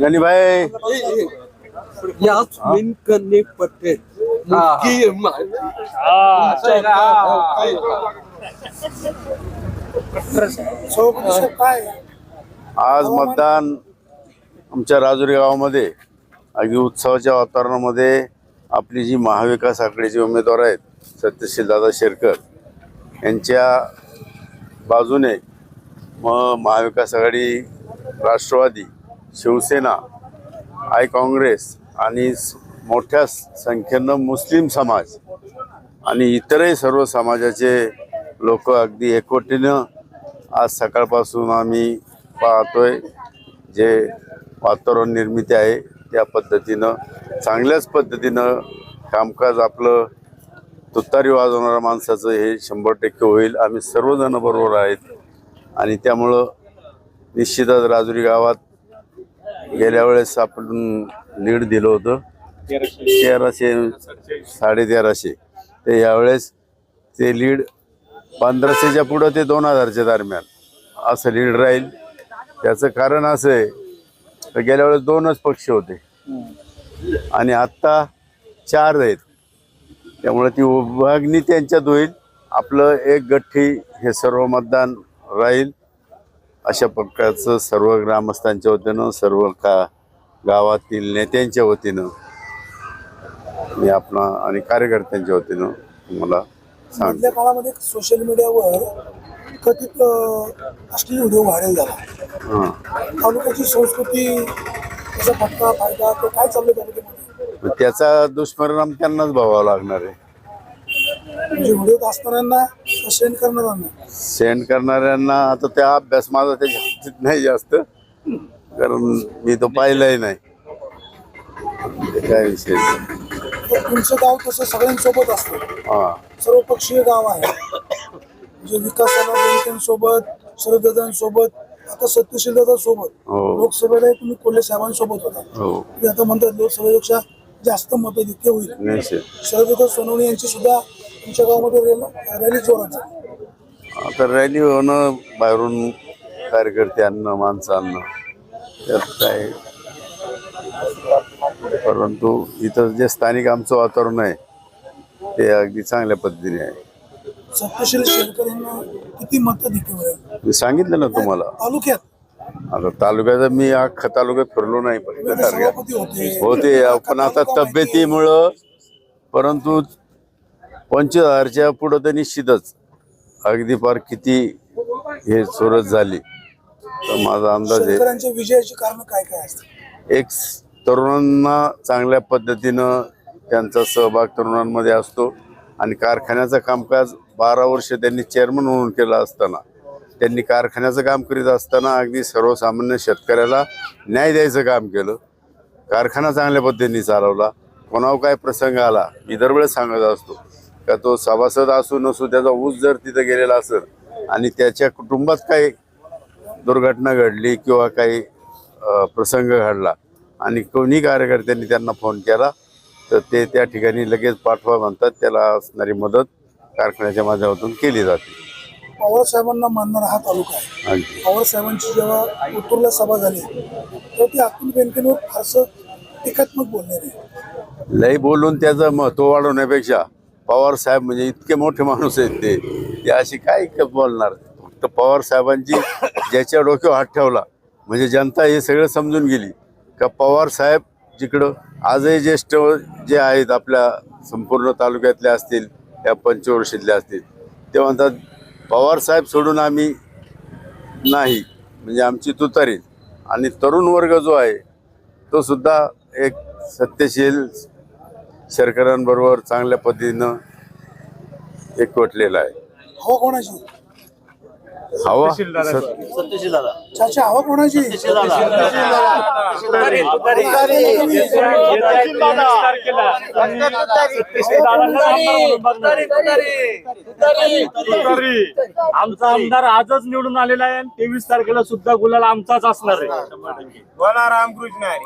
गणी भाई याच मिनकने पटेल मुलगी. आज मतदान आमच्या राजुरी गावामध्ये. अगदी उत्सवाच्या वातावरणामध्ये आपली जी महाविकास आघाडीचे उमेदवार आहेत सत्यशील दादा शेरकर यांच्या बाजूने मग महाविकास आघाडी राष्ट्रवादी शिवसेना आय काँग्रेस आणि स- मोठ्या संख्येनं मुस्लिम समाज आणि इतरही सर्व समाजाचे लोक अगदी एकवटीनं आज सकाळपासून आम्ही पाहतोय जे वातावरण निर्मिती आहे त्या पद्धतीनं चांगल्याच पद्धतीनं कामकाज आपलं तुतारी वाजवणाऱ्या माणसाचं हे शंभर टक्के होईल. आम्ही सर्वजण बरोबर आहेत आणि त्यामुळं निश्चितच राजुरी गावात गेल्या वेळेस आपण लीड दिलं होतं. तेराशे साडे तेराशे ते यावेळेस ते लीड पंधराशेच्या पुढं ते दोन हजारच्या दरम्यान असं लीड राहील. त्याचं कारण असं आहे तर गेल्या वेळेस दोनच पक्ष होते. आणि आत्ता चार आहेत. त्यामुळे ती विभागणी त्यांच्यात होईल. आपलं एक गठ्ठी हे सर्व मतदान राहील. अशा प्रकारचं सर्व ग्रामस्थांच्या वतीनं सर्व का गावातील नेत्यांच्या वतीनं मी आपला आणि कार्यकर्त्यांच्या वतीनं तुम्हाला सांगतो. मधल्या काळामध्ये सोशल मीडियावर कथित अं, अश्लील व्हिडिओ व्हायरल झाला. तालुक्याची संस्कृती त्याचा फटका फायदा तो काय चाललंय तालुक्यामध्ये? त्याचा दुष्परिणाम त्यांनाच भोगावा लागणार आहे. म्हणजे व्हिडिओ असणाऱ्यांना सेंड करणाऱ्यांना? सेंड करणाऱ्यांना आता त्या अभ्यास माझा त्याच्या नाही जास्त. कारण मी तो पाहिलाही नाही. ते काय विषय नाही. तर तुमचं गाव तसं सगळ्यांसोबत असतं. हा. सर्वपक्षीय गाव आहे. म्हणजे विकासाला बँकेसोबत शरददादांसोबत आता सत्यशील दादा सोबत हो. लोकसभेला तुम्ही कोल्हे साहेबांसोबत होता. हो. तुम्ही आता म्हणतात लोकसभेपेक्षा जास्त मतं तितके होईल. निश्चित. शरदत्ता सोनवणे यांची सुद्धा तुमच्या गावामध्ये रॅल- जोरात. आता रॅली होणं बाहेरून कार्यकर्ते आणणं माणसं आणणं त्यात काय? परंतु इथं जे स्थानिक आमचं वातावरण आहे ते अगदी चांगल्या पद्धतीने आहे. सत्यशील शेरकर यांना किती मतं दिली सांगितलं ना तुम्हाला. तालुक्यात? आता तालुक्याचा मी अख्खा तालुक्यात फिरलो नाही पण होते. पण आता तब्येतीमुळं परंतु पंचवीस हजारच्या पुढं तर निश्चितच अगदी फार किती हे सुरत झाली. तर माझा अंदाज आहे विजयाची कारण काय काय असतात? एक तरुणांना चांगल्या पद्धतीनं त्यांचा सहभाग तरुणांमध्ये असतो. आणि कारखान्याचं कामकाज बारा वर्ष त्यांनी चेअरमन म्हणून केलं असताना. त्यांनी कारखान्याचं काम करीत असताना अगदी सर्वसामान्य शेतकऱ्याला न्याय द्यायचं काम केलं. कारखाना चांगल्या पद्धतीने चालवला. कोणावर काय प्रसंग आला मी दरवेळेस सांगत असतो का तो सभासद असू नसू त्याचा ऊस जर तिथं गेलेला असेल आणि त्याच्या कुटुंबात काही दुर्घटना घडली किंवा काही प्रसंग घडला आणि कोणी कार्यकर्त्यांनी त्यांना फोन केला तर ते त्या ठिकाणी लगेच पाठवा म्हणतात. त्याला असणारी मदत कारखान्याच्या माध्यमातून केली जाते. पवार साहेबांना मानणारा हा तालुका आहे. अगदी. पवार साहेबांची जेव्हा उत्तूरला सभा झाली तेव्हा ते अतुल बेनकेंवर फारसं टीकात्मक बोलले नाही. लई बोलून त्याचं महत्त्व वाढवण्यापेक्षा पवार साहेब म्हणजे इतके मोठे माणूस आहेत ते ते अशी काय बोलणार? फक्त पवार साहेबांची ज्याच्या डोक्यावर हात ठेवला म्हणजे जनता हे सगळं समजून गेली. का पवार साहेब जिकडं आजही ज्येष्ठ जे आहेत आपल्या संपूर्ण तालुक्यातले असतील या पंचवर्षीतले असतील ते म्हणतात पवार साहेब सोडून आम्ही नाही. म्हणजे आमची तुतारी. आणि तरुण वर्ग जो आहे तो सुद्धा एक सत्यशील सरकारांबरोबर चांगल्या पद्धतीनं एकवटलेला आहे. हो कोणाशी हवा? हवा कोणाची? आमचा आमदार आजच निवडून आलेला आहे आणि तेवीस तारखेला सुद्धा गुलाल आमचाच असणार आहे. बोला रामकृष्ण हरी.